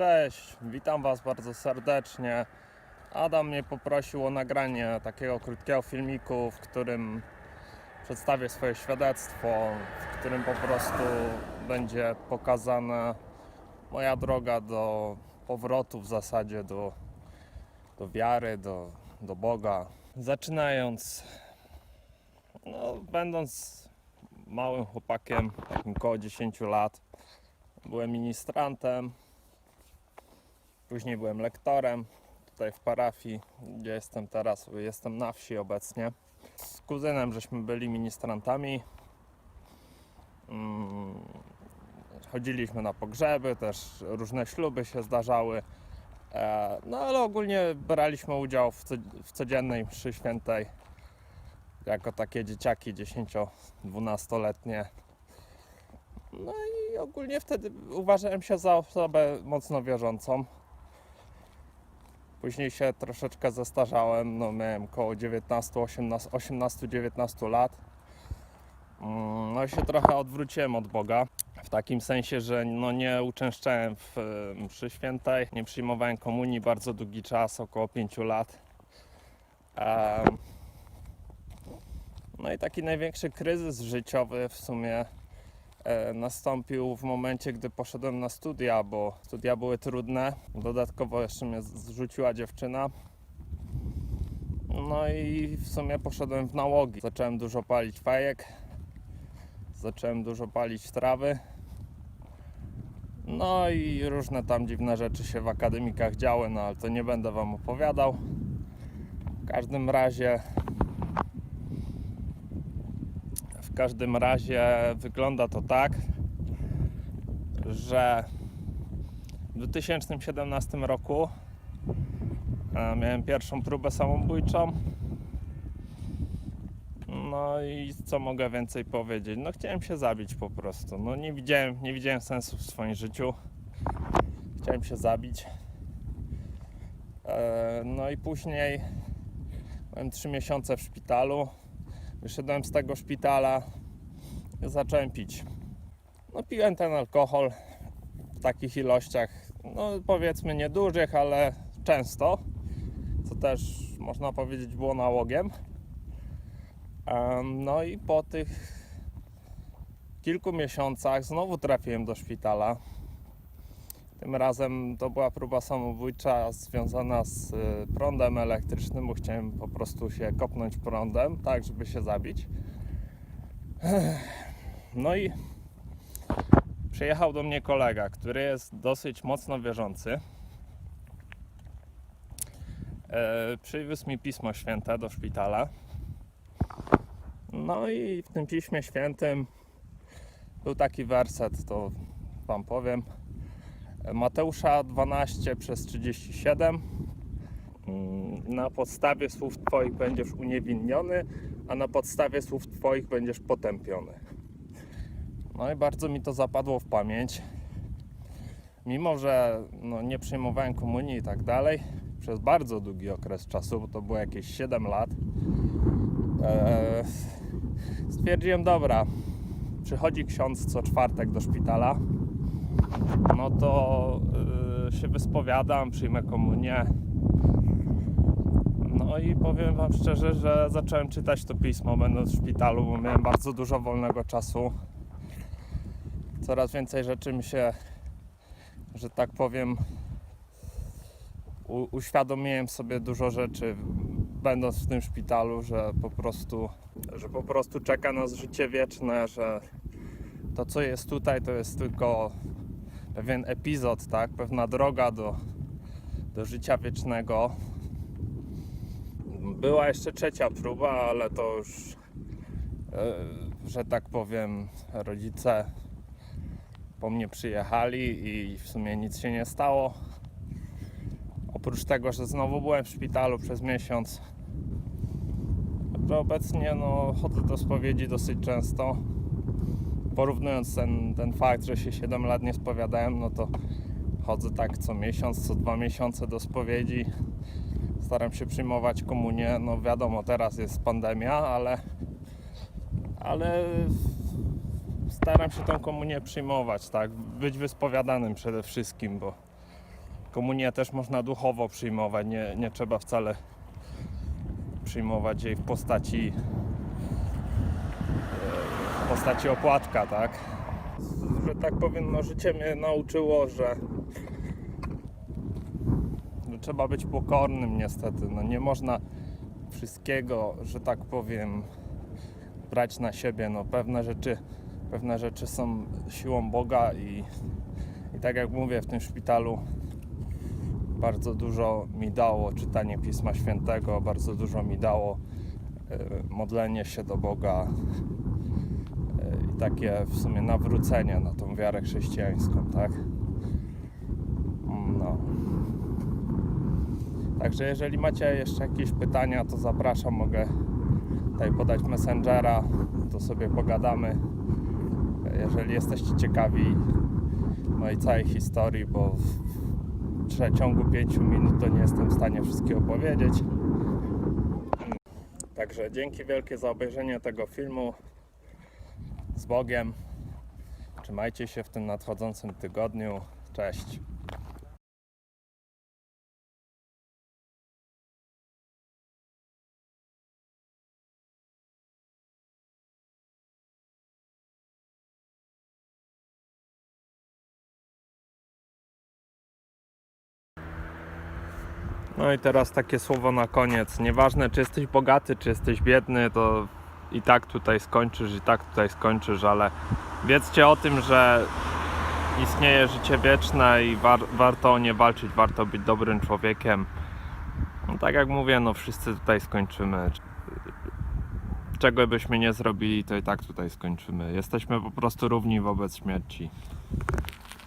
Cześć, witam Was bardzo serdecznie. Adam mnie poprosił o nagranie takiego krótkiego filmiku, w którym przedstawię swoje świadectwo, w którym po prostu będzie pokazana moja droga do powrotu w zasadzie do, do wiary, do, do Boga. Zaczynając, no, będąc małym chłopakiem, takim koło 10 lat, byłem ministrantem. Później byłem lektorem tutaj w parafii, gdzie jestem teraz. Jestem na wsi obecnie. Z kuzynem żeśmy byli ministrantami. Mm, Chodziliśmy na pogrzeby, też różne śluby się zdarzały. E, No ale ogólnie braliśmy udział w, co, w codziennej mszy świętej jako takie dzieciaki 10-12-letnie. No i ogólnie wtedy uważałem się za osobę mocno wierzącą. Później się troszeczkę zestarzałem, no miałem około 19, 18, 18-19 lat. Mm, No i się trochę odwróciłem od Boga. W takim sensie, że no nie uczęszczałem w mszy świętej, nie przyjmowałem komunii bardzo długi czas, około 5 lat. No i taki największy kryzys życiowy w sumie nastąpił w momencie, gdy poszedłem na studia, bo studia były trudne. Dodatkowo jeszcze mnie zrzuciła dziewczyna. No i w sumie poszedłem w nałogi. Zacząłem dużo palić fajek, zacząłem dużo palić trawy. No i różne tam dziwne rzeczy się w akademikach działy, no ale to nie będę Wam opowiadał. W każdym razie w każdym razie wygląda to tak, że w 2017 roku e, miałem pierwszą próbę samobójczą. No i co mogę więcej powiedzieć? No chciałem się zabić po prostu. No nie widziałem, nie widziałem sensu w swoim życiu. Chciałem się zabić. E, No i później byłem 3 miesiące w szpitalu. Wyszedłem z tego szpitala zacząłem pić. No piłem ten alkohol w takich ilościach, no powiedzmy niedużych, ale często, co też można powiedzieć było nałogiem. Em, No i po tych kilku miesiącach znowu trafiłem do szpitala. Tym razem to była próba samobójcza związana z y, prądem elektrycznym, bo chciałem po prostu się kopnąć prądem, tak żeby się zabić. No i przyjechał do mnie kolega, który jest dosyć mocno wierzący. E, Przywiózł mi Pismo Święte do szpitala. No i w tym Piśmie Świętym był taki werset, to Wam powiem. Mateusza 12 przez 37. Mm, Na podstawie słów Twoich będziesz uniewinniony, a na podstawie słów Twoich będziesz potępiony. No i bardzo mi to zapadło w pamięć. Mimo, że no, nie przyjmowałem komunii i tak dalej, przez bardzo długi okres czasu, bo to było jakieś 7 lat, e, stwierdziłem, dobra, przychodzi ksiądz co czwartek do szpitala, no to y, się wyspowiadam, przyjmę komunię. No i powiem Wam szczerze, że zacząłem czytać to pismo będąc w szpitalu, bo miałem bardzo dużo wolnego czasu. Coraz więcej rzeczy mi się, że tak powiem, u, uświadomiłem sobie dużo rzeczy będąc w tym szpitalu, że po prostu, że po prostu czeka nas życie wieczne, że to co jest tutaj to jest tylko pewien epizod, tak? Pewna droga do, do życia wiecznego. Była jeszcze trzecia próba, ale to już, e, że tak powiem, rodzice po mnie przyjechali i w sumie nic się nie stało. Oprócz tego, że znowu byłem w szpitalu przez miesiąc, że obecnie no, chodzę do spowiedzi dosyć często porównując ten, ten fakt, że się 7 lat nie spowiadałem, no to chodzę tak co miesiąc, co dwa miesiące do spowiedzi. Staram się przyjmować komunię. No wiadomo, teraz jest pandemia, ale, ale staram się tą komunię przyjmować, tak? Być wyspowiadanym przede wszystkim, bo komunię też można duchowo przyjmować, nie, nie trzeba wcale przyjmować jej w postaci postaci opłatka, tak? Że tak powiem, no życie mnie nauczyło, że, że trzeba być pokornym niestety. No nie można wszystkiego, że tak powiem, brać na siebie. No pewne rzeczy, pewne rzeczy są siłą Boga i, i tak jak mówię w tym szpitalu bardzo dużo mi dało czytanie Pisma Świętego, bardzo dużo mi dało e, modlenie się do Boga takie w sumie nawrócenie na tą wiarę chrześcijańską, tak? No. Także jeżeli macie jeszcze jakieś pytania, to zapraszam, mogę tutaj podać Messengera, to sobie pogadamy. Jeżeli jesteście ciekawi mojej całej historii, bo w przeciągu 5 minut to nie jestem w stanie wszystkiego powiedzieć. Także dzięki wielkie za obejrzenie tego filmu. Z Bogiem. Trzymajcie się w tym nadchodzącym tygodniu. Cześć. No i teraz takie słowo na koniec. Nieważne, czy jesteś bogaty, czy jesteś biedny, to i tak tutaj skończysz, i tak tutaj skończysz, ale wiedzcie o tym, że istnieje życie wieczne i war, warto o nie walczyć, warto być dobrym człowiekiem. No, tak jak mówię, no wszyscy tutaj skończymy. Czego byśmy nie zrobili, to i tak tutaj skończymy. Jesteśmy po prostu równi wobec śmierci.